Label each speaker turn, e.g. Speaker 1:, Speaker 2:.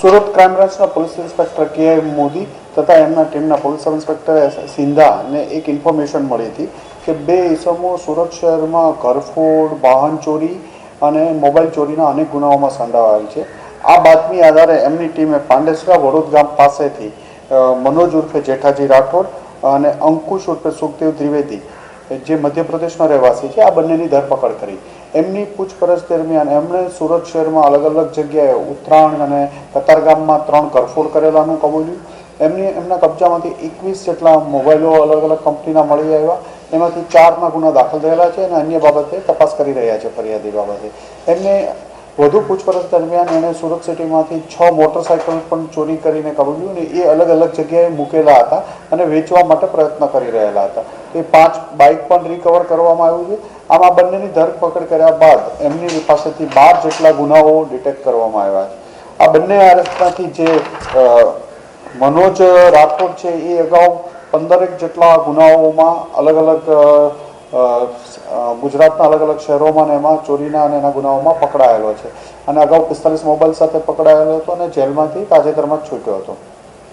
Speaker 1: Surat crime બ્રાન્ચના police inspector K Modi તથા એમના ટીમના પોલીસ સબ ઇન્સ્પેક્ટર સિંધાને એક ઇન્ફોર્મેશન મળી હતી કે બે ઇસમો સુરત શહેરમાં ઘરફોડ, વાહન ચોરી અને મોબાઈલ ચોરીના અનેક ગુનાઓમાં સંડાવાયેલ છે. આ બાતમી આધારે એમની ટીમે પાંડેસરા વડોદ ગામ પાસેથી મનોજ ઉર્ફે જેઠાજી રાઠોડ અને અંકુશ ઉર્ફે સુખદેવ ત્રિવેદી, જે મધ્યપ્રદેશના રહેવાસી છે, આ બંનેની ધરપકડ કરી. એમની પૂછપરછ દરમિયાન એમણે સુરત શહેરમાં અલગ અલગ જગ્યાએ ઉત્તરાયણ અને કતારગામમાં ત્રણ કરફોડ કરેલાનું કબૂલ્યું. એમની, એમના કબજામાંથી એકવીસ જેટલા મોબાઈલો અલગ અલગ કંપનીના મળી આવ્યા. એમાંથી ચારના ગુના દાખલ થયેલા છે અને અન્ય બાબતે તપાસ કરી રહ્યા છે ફરિયાદી બાબતે. એમને વધુ પૂછપરછ દરમિયાન એણે સુરત સિટીમાંથી છ મોટરસાયકલ પણ ચોરી કરીને કબૂલ્યું અને એ અલગ અલગ જગ્યાએ મૂકેલા હતા અને વેચવા માટે પ્રયત્ન કરી રહેલા હતા. એ પાંચ બાઇક પણ રિકવર કરવામાં આવ્યું છે. આમાં બંનેની ધરપકડ કર્યા બાદ એમની પાસેથી બાર જેટલા ગુનાઓ ડિટેક્ટ કરવામાં આવ્યા છે. આ બંને આરોપમાંથી જે મનોજ રાઠોડ છે, એ અગાઉ પંદરેક જેટલા ગુનાઓમાં અલગ અલગ ગુજરાતના અલગ અલગ શહેરોમાં એમાં ચોરીના અને એના ગુનાઓમાં પકડાયેલો છે. અને અગાઉ પિસ્તાલીસ મોબાઈલ સાથે પકડાયેલો હતો અને જેલમાંથી તાજેતરમાં જ છૂટ્યો હતો.